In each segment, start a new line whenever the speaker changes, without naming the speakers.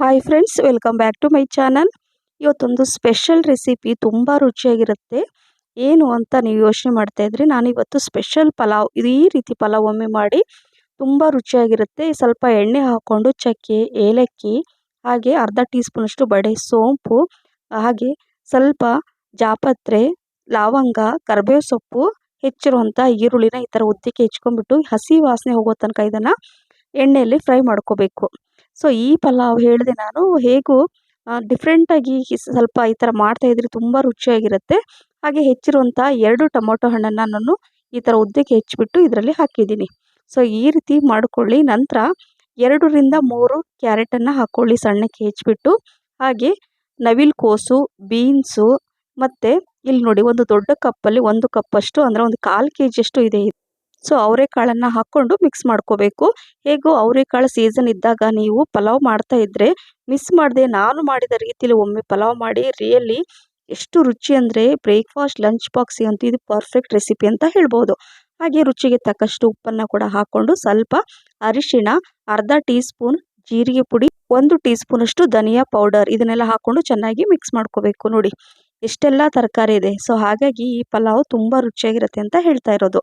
Hi friends welcome back to my channel ಇವತ್ತೊಂದು special recipe ತುಂಬ ರುಚಿಯಾಗಿರುತ್ತೆ. ಏನು ಅಂತ ನೀವು ಯೋಚನೆ ಮಾಡ್ತಾ ಇದ್ರಿ, ನಾನಿವತ್ತು ಸ್ಪೆಷಲ್ ಪಲಾವ್ ಈ ರೀತಿ ಪಲಾವ್ ಒಮ್ಮೆ ಮಾಡಿ ತುಂಬ ರುಚಿಯಾಗಿರುತ್ತೆ. ಸ್ವಲ್ಪ ಎಣ್ಣೆ ಹಾಕ್ಕೊಂಡು ಚಕ್ಕೆ, ಏಲಕ್ಕಿ, ಹಾಗೆ ಅರ್ಧ ಟೀ ಸ್ಪೂನಷ್ಟು ಬಡೆ ಸೋಂಪು, ಹಾಗೆ ಸ್ವಲ್ಪ ಜಾಪತ್ರೆ, ಲವಂಗ, ಕರ್ಬೇವು ಸೊಪ್ಪು ಹೆಚ್ಚಿರುವಂಥ ಈರುಳ್ಳಿನ ಈ ಥರ ಉದ್ದಕ್ಕೆ ಹೆಚ್ಕೊಂಡ್ಬಿಟ್ಟು ಹಸಿ ವಾಸನೆ ಹೋಗೋ ತನಕ ಇದನ್ನು ಎಣ್ಣೆಯಲ್ಲಿ ಫ್ರೈ ಮಾಡ್ಕೋಬೇಕು. ಸೊ ಈ ಪಲಾವ್ ಹೇಳಿದೆ ನಾನು ಹೇಗೂ ಡಿಫ್ರೆಂಟಾಗಿ ಸ್ವಲ್ಪ ಈ ಥರ ಮಾಡ್ತಾಯಿದ್ರೆ ತುಂಬ ರುಚಿಯಾಗಿರುತ್ತೆ. ಹಾಗೆ ಹೆಚ್ಚಿರುವಂಥ ಎರಡು ಟೊಮೊಟೊ ಹಣ್ಣನ್ನು ನಾನು ಈ ಥರ ಉದ್ದಕ್ಕೆ ಹೆಚ್ಚಿಬಿಟ್ಟು ಇದರಲ್ಲಿ ಹಾಕಿದ್ದೀನಿ. ಸೊ ಈ ರೀತಿ ಮಾಡಿಕೊಳ್ಳಿ. ನಂತರ ಎರಡರಿಂದ ಮೂರು ಕ್ಯಾರೆಟನ್ನು ಹಾಕ್ಕೊಳ್ಳಿ ಸಣ್ಣಕ್ಕೆ ಹೆಚ್ಚಿಬಿಟ್ಟು. ಹಾಗೆ ನವಿಲು ಕೋಸು, ಬೀನ್ಸು ಮತ್ತು ಇಲ್ಲಿ ನೋಡಿ ಒಂದು ದೊಡ್ಡ ಕಪ್ಪಲ್ಲಿ ಒಂದು ಕಪ್ಪಷ್ಟು, ಅಂದರೆ ಒಂದು ಕಾಲು ಕೆ ಜಿಯಷ್ಟು ಇದೆ. ಸೊ ಅವರೆಕಾಳನ್ನು ಹಾಕ್ಕೊಂಡು ಮಿಕ್ಸ್ ಮಾಡ್ಕೋಬೇಕು. ಹೇಗೋ ಅವರೆಕಾಳು ಸೀಸನ್ ಇದ್ದಾಗ ನೀವು ಪಲಾವ್ ಮಾಡ್ತಾ ಇದ್ದರೆ ಮಿಸ್ ಮಾಡದೆ ನಾನು ಮಾಡಿದ ರೀತಿಯಲ್ಲಿ ಒಮ್ಮೆ ಪಲಾವ್ ಮಾಡಿ ರಿಯಲಿ ಎಷ್ಟು ರುಚಿ ಅಂದರೆ ಬ್ರೇಕ್ಫಾಸ್ಟ್ ಲಂಚ್ ಬಾಕ್ಸ್ ಅಂತೂ ಇದು ಪರ್ಫೆಕ್ಟ್ ರೆಸಿಪಿ ಅಂತ ಹೇಳ್ಬೋದು. ಹಾಗೆ ರುಚಿಗೆ ತಕ್ಕಷ್ಟು ಉಪ್ಪನ್ನು ಕೂಡ ಹಾಕ್ಕೊಂಡು ಸ್ವಲ್ಪ ಅರಿಶಿಣ, ಅರ್ಧ ಟೀ ಸ್ಪೂನ್ ಜೀರಿಗೆ ಪುಡಿ, ಒಂದು ಟೀ ಸ್ಪೂನಷ್ಟು ಧನಿಯಾ ಪೌಡರ್ ಇದನ್ನೆಲ್ಲ ಹಾಕ್ಕೊಂಡು ಚೆನ್ನಾಗಿ ಮಿಕ್ಸ್ ಮಾಡ್ಕೋಬೇಕು ನೋಡಿ. ಎಷ್ಟೆಲ್ಲ ತರಕಾರಿ ಇದೆ. ಸೊ ಹಾಗಾಗಿ ಈ ಪಲಾವ್ ತುಂಬ ರುಚಿಯಾಗಿರುತ್ತೆ ಅಂತ ಹೇಳ್ತಾ ಇರೋದು.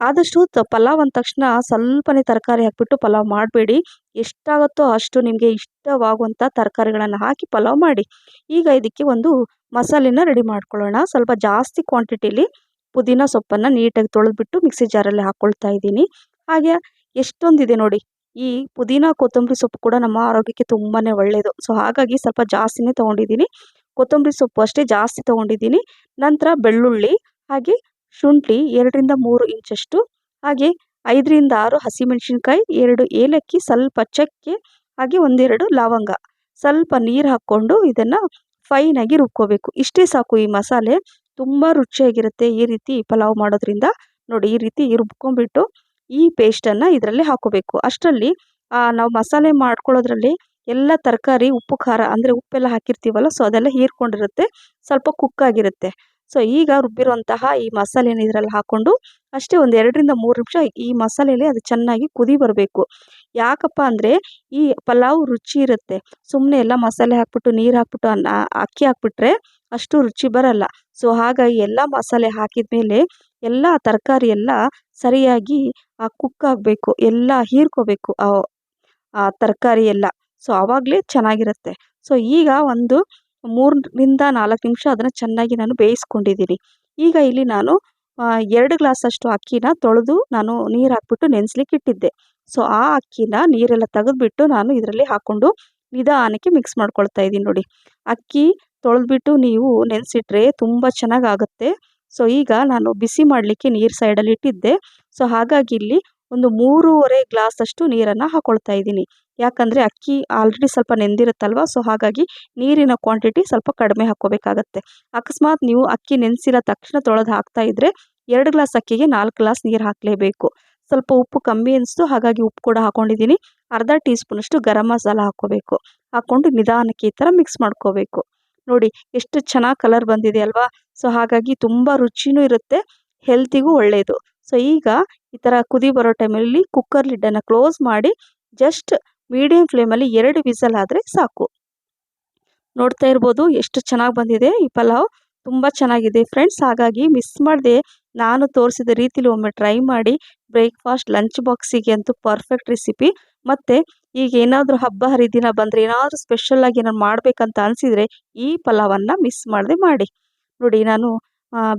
ಆದಷ್ಟು ಪಲಾವ್ ಅಂದ ತಕ್ಷಣ ಸ್ವಲ್ಪನೇ ತರಕಾರಿ ಹಾಕಿಬಿಟ್ಟು ಪಲಾವ್ ಮಾಡಬೇಡಿ. ಎಷ್ಟಾಗುತ್ತೋ ಅಷ್ಟು ನಿಮಗೆ ಇಷ್ಟವಾಗುವಂಥ ತರಕಾರಿಗಳನ್ನು ಹಾಕಿ ಪಲಾವ್ ಮಾಡಿ. ಈಗ ಇದಕ್ಕೆ ಒಂದು ಮಸಾಲೆನ ರೆಡಿ ಮಾಡ್ಕೊಳ್ಳೋಣ. ಸ್ವಲ್ಪ ಜಾಸ್ತಿ ಕ್ವಾಂಟಿಟಿಲಿ ಪುದೀನ ಸೊಪ್ಪನ್ನು ನೀಟಾಗಿ ತೊಳೆದ್ಬಿಟ್ಟು ಮಿಕ್ಸಿ ಜಾರಲ್ಲಿ ಹಾಕ್ಕೊಳ್ತಾ ಇದ್ದೀನಿ. ಹಾಗೆ ಎಷ್ಟೊಂದಿದೆ ನೋಡಿ, ಈ ಪುದೀನ ಕೊತ್ತಂಬರಿ ಸೊಪ್ಪು ಕೂಡ ನಮ್ಮ ಆರೋಗ್ಯಕ್ಕೆ ತುಂಬಾ ಒಳ್ಳೆಯದು ಸೊ ಹಾಗಾಗಿ ಸ್ವಲ್ಪ ಜಾಸ್ತಿನೇ ತೊಗೊಂಡಿದ್ದೀನಿ. ಕೊತ್ತಂಬರಿ ಸೊಪ್ಪು ಅಷ್ಟೇ ಜಾಸ್ತಿ ತೊಗೊಂಡಿದ್ದೀನಿ. ನಂತರ ಬೆಳ್ಳುಳ್ಳಿ ಹಾಗೆ ಶುಂಠಿ ಎರಡರಿಂದ ಮೂರು ಇಂಚಷ್ಟು, ಹಾಗೆ ಐದರಿಂದ ಆರು ಹಸಿಮೆಣಸಿನ್ಕಾಯಿ, ಎರಡು ಏಲಕ್ಕಿ, ಸ್ವಲ್ಪ ಚಕ್ಕೆ, ಹಾಗೆ ಒಂದೆರಡು ಲವಂಗ. ಸ್ವಲ್ಪ ನೀರು ಹಾಕ್ಕೊಂಡು ಇದನ್ನು ಫೈನಾಗಿ ರುಬ್ಕೋಬೇಕು. ಇಷ್ಟೇ ಸಾಕು ಈ ಮಸಾಲೆ. ತುಂಬ ರುಚಿಯಾಗಿರುತ್ತೆ ಈ ರೀತಿ ಪಲಾವ್ ಮಾಡೋದ್ರಿಂದ. ನೋಡಿ, ಈ ರೀತಿ ರುಬ್ಕೊಂಡ್ಬಿಟ್ಟು ಈ ಪೇಸ್ಟನ್ನು ಇದರಲ್ಲಿ ಹಾಕೋಬೇಕು ಅಷ್ಟರಲ್ಲಿ ನಾವು ಮಸಾಲೆ ಮಾಡ್ಕೊಳ್ಳೋದ್ರಲ್ಲಿ ಎಲ್ಲ ತರಕಾರಿ, ಉಪ್ಪು, ಖಾರ, ಅಂದರೆ ಉಪ್ಪೆಲ್ಲ ಹಾಕಿರ್ತೀವಲ್ಲ, ಸೊ ಅದೆಲ್ಲ ಹೀರ್ಕೊಂಡಿರುತ್ತೆ. ಸ್ವಲ್ಪ ಕುಕ್ಕಾಗಿರುತ್ತೆ ಸೊ ಈಗ ರುಬ್ಬಿರುವಂತಹ ಈ ಮಸಾಲೆನ ಇದರಲ್ಲಿ ಹಾಕ್ಕೊಂಡು ಅಷ್ಟೇ ಒಂದು ಎರಡರಿಂದ ಮೂರು ನಿಮಿಷ ಈ ಮಸಾಲೆಯಲ್ಲಿ ಅದು ಚೆನ್ನಾಗಿ ಕುದಿ ಬರಬೇಕು. ಯಾಕಪ್ಪ ಅಂದರೆ ಈ ಪಲಾವ್ ರುಚಿ ಇರುತ್ತೆ. ಸುಮ್ಮನೆ ಎಲ್ಲ ಮಸಾಲೆ ಹಾಕ್ಬಿಟ್ಟು, ನೀರು ಹಾಕ್ಬಿಟ್ಟು, ಅನ್ನ, ಅಕ್ಕಿ ಹಾಕ್ಬಿಟ್ರೆ ಅಷ್ಟು ರುಚಿ ಬರಲ್ಲ. ಸೊ ಹಾಗಾಗಿ ಎಲ್ಲ ಮಸಾಲೆ ಹಾಕಿದ ಮೇಲೆ ಎಲ್ಲ ತರಕಾರಿ ಎಲ್ಲ ಸರಿಯಾಗಿ ಕುಕ್ ಆಗಬೇಕು. ಎಲ್ಲ ಹೀರ್ಕೋಬೇಕು ಆ ತರಕಾರಿ ಎಲ್ಲ. ಸೊ ಆವಾಗಲೇ ಚೆನ್ನಾಗಿರುತ್ತೆ. ಸೊ ಈಗ ಒಂದು ಮೂರರಿಂದ ನಾಲ್ಕು ನಿಮಿಷ ಅದನ್ನು ಚೆನ್ನಾಗಿ ನಾನು ಬೇಯಿಸ್ಕೊಂಡಿದ್ದೀನಿ. ಈಗ ಇಲ್ಲಿ ನಾನು ಎರಡು ಗ್ಲಾಸಷ್ಟು ಅಕ್ಕಿನ ತೊಳೆದು ನಾನು ನೀರು ಹಾಕ್ಬಿಟ್ಟು ನೆನೆಸ್ಲಿಕ್ಕೆ ಇಟ್ಟಿದ್ದೆ. ಸೊ, ಆ ಅಕ್ಕಿನ ನೀರೆಲ್ಲ ತೆಗೆದುಬಿಟ್ಟು ನಾನು ಇದರಲ್ಲಿ ಹಾಕ್ಕೊಂಡು ನಿಧಾನಕ್ಕೆ ಮಿಕ್ಸ್ ಮಾಡ್ಕೊಳ್ತಾ ಇದ್ದೀನಿ ನೋಡಿ. ಅಕ್ಕಿ ತೊಳೆದ್ಬಿಟ್ಟು ನೀವು ನೆನೆಸಿಟ್ರೆ ತುಂಬ ಚೆನ್ನಾಗಾಗುತ್ತೆ. ಸೊ, ಈಗ ನಾನು ಬಿಸಿ ಮಾಡಲಿಕ್ಕೆ ನೀರು ಸೈಡಲ್ಲಿ ಇಟ್ಟಿದ್ದೆ. ಸೊ, ಹಾಗಾಗಿ ಇಲ್ಲಿ ಒಂದು ಮೂರುವರೆ ಗ್ಲಾಸಷ್ಟು ನೀರನ್ನು ಹಾಕ್ಕೊಳ್ತಾ ಇದ್ದೀನಿ. ಯಾಕಂದರೆ ಅಕ್ಕಿ ಆಲ್ರೆಡಿ ಸ್ವಲ್ಪ ನೆಂದಿರುತ್ತಲ್ವ? ಸೊ ಹಾಗಾಗಿ ನೀರಿನ ಕ್ವಾಂಟಿಟಿ ಸ್ವಲ್ಪ ಕಡಿಮೆ ಹಾಕ್ಕೋಬೇಕಾಗತ್ತೆ. ಅಕಸ್ಮಾತ್ ನೀವು ಅಕ್ಕಿ ನೆನೆಸಿರೋ ತಕ್ಷಣ ತೊಳೆದು ಹಾಕ್ತಾ ಇದ್ದರೆ ಎರಡು ಗ್ಲಾಸ್ ಅಕ್ಕಿಗೆ ನಾಲ್ಕು ಗ್ಲಾಸ್ ನೀರು ಹಾಕಲೇಬೇಕು. ಸ್ವಲ್ಪ ಉಪ್ಪು ಕಮ್ಮಿ ಅನಿಸ್ತು, ಹಾಗಾಗಿ ಉಪ್ಪು ಕೂಡ ಹಾಕೊಂಡಿದ್ದೀನಿ. ಅರ್ಧ ಟೀ ಸ್ಪೂನಷ್ಟು ಗರಂ ಮಸಾಲ ಹಾಕ್ಕೋಬೇಕು. ಹಾಕ್ಕೊಂಡು ನಿಧಾನಕ್ಕೆ ಈ ಥರ ಮಿಕ್ಸ್ ಮಾಡ್ಕೋಬೇಕು. ನೋಡಿ, ಎಷ್ಟು ಚೆನ್ನಾಗಿ ಕಲರ್ ಬಂದಿದೆ ಅಲ್ವಾ? ಸೊ ಹಾಗಾಗಿ ತುಂಬ ರುಚಿನೂ ಇರುತ್ತೆ ಹೆಲ್ತಿಗೂ ಒಳ್ಳೆಯದು ಸೊ ಈಗ ಈ ಥರ ಕುದಿ ಬರೋ ಟೈಮಲ್ಲಿ ಕುಕ್ಕರ್ ಲಿಡ್ಡನ್ನು ಕ್ಲೋಸ್ ಮಾಡಿ ಜಸ್ಟ್ ಮೀಡಿಯಂ ಫ್ಲೇಮಲ್ಲಿ ಎರಡು ವಿಸಲ್ ಆದರೆ ಸಾಕು. ನೋಡ್ತಾ ಇರ್ಬೋದು ಎಷ್ಟು ಚೆನ್ನಾಗಿ ಬಂದಿದೆ ಈ ಪಲಾವ್. ತುಂಬ ಚೆನ್ನಾಗಿದೆ ಫ್ರೆಂಡ್ಸ್ ಹಾಗಾಗಿ ಮಿಸ್ ಮಾಡದೆ ನಾನು ತೋರಿಸಿದ ರೀತಿಲಿ ಒಮ್ಮೆ ಟ್ರೈ ಮಾಡಿ ಬ್ರೇಕ್ಫಾಸ್ಟ್ ಲಂಚ್ ಬಾಕ್ಸಿಗೆ ಅಂತೂ ಪರ್ಫೆಕ್ಟ್ ರೆಸಿಪಿ ಮತ್ತು ಈಗ ಏನಾದರೂ ಹಬ್ಬ ಹರಿದಿನ ಬಂದರೆ ಏನಾದರೂ ಸ್ಪೆಷಲ್ಲಾಗಿ ನಾನು ಮಾಡಬೇಕಂತ ಅನಿಸಿದರೆ ಈ ಪಲಾವನ್ನು ಮಿಸ್ ಮಾಡದೆ ಮಾಡಿ. ನೋಡಿ, ನಾನು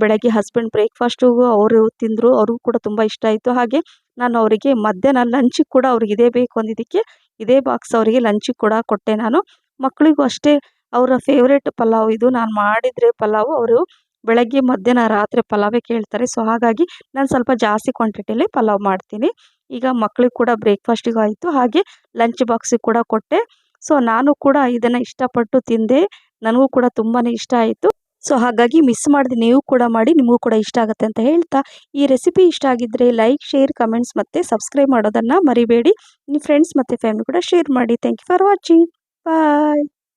ಬೆಳಗ್ಗೆ ಹಸ್ಬೆಂಡ್ ಬ್ರೇಕ್ಫಾಸ್ಟು ಅವರು ತಿಂದರು, ಅವ್ರಿಗೂ ಕೂಡ ತುಂಬ ಇಷ್ಟ ಆಯಿತು. ಹಾಗೆ ನಾನು ಅವರಿಗೆ ಮಧ್ಯಾಹ್ನ ಲಂಚಿಗೆ ಕೂಡ ಅವ್ರಿಗೆ ಇದೇ ಬೇಕು ಅಂದಿದ್ದಕ್ಕೆ ಇದೇ ಬಾಕ್ಸ್ ಅವರಿಗೆ ಲಂಚಿಗೆ ಕೂಡ ಕೊಟ್ಟೆ ನಾನು. ಮಕ್ಕಳಿಗೂ ಅಷ್ಟೇ ಅವರ ಫೇವ್ರೇಟ್ ಪಲಾವ್ ಇದು. ನಾನು ಮಾಡಿದರೆ ಪಲಾವು ಅವರು ಬೆಳಗ್ಗೆ, ಮಧ್ಯಾಹ್ನ, ರಾತ್ರಿ ಪಲಾವೇ ಕೇಳ್ತಾರೆ. ಸೊ ಹಾಗಾಗಿ ನಾನು ಸ್ವಲ್ಪ ಜಾಸ್ತಿ ಕ್ವಾಂಟಿಟಿಯಲ್ಲಿ ಪಲಾವ್ ಮಾಡ್ತೀನಿ. ಈಗ ಮಕ್ಕಳಿಗೆ ಕೂಡ ಬ್ರೇಕ್ಫಾಸ್ಟಿಗೂ ಆಯಿತು. ಹಾಗೆ ಲಂಚ್ ಬಾಕ್ಸಿಗೆ ಕೂಡ ಕೊಟ್ಟೆ. ಸೊ ನಾನು ಕೂಡ ಇದನ್ನು ಇಷ್ಟಪಟ್ಟು ತಿಂದೆ. ನನಗೂ ಕೂಡ ತುಂಬಾ ಇಷ್ಟ ಆಯಿತು. ಸೊ ಹಾಗಾಗಿ ಮಿಸ್ ಮಾಡಿದೆ ನೀವು ಕೂಡ ಮಾಡಿ, ನಿಮಗೂ ಕೂಡ ಇಷ್ಟ ಆಗುತ್ತೆ ಅಂತ ಹೇಳ್ತಾ. ಈ ರೆಸಿಪಿ ಇಷ್ಟ ಆಗಿದ್ದರೆ ಲೈಕ್ ಶೇರ್ ಕಮೆಂಟ್ಸ್ ಮತ್ತು ಸಬ್ಸ್ಕ್ರೈಬ್ ಮಾಡೋದನ್ನು ಮರಿಬೇಡಿ. ನಿಮ್ಮ ಫ್ರೆಂಡ್ಸ್ ಮತ್ತು ಫ್ಯಾಮಿಲಿ ಕೂಡ ಶೇರ್ ಮಾಡಿ. Thank you for watching bye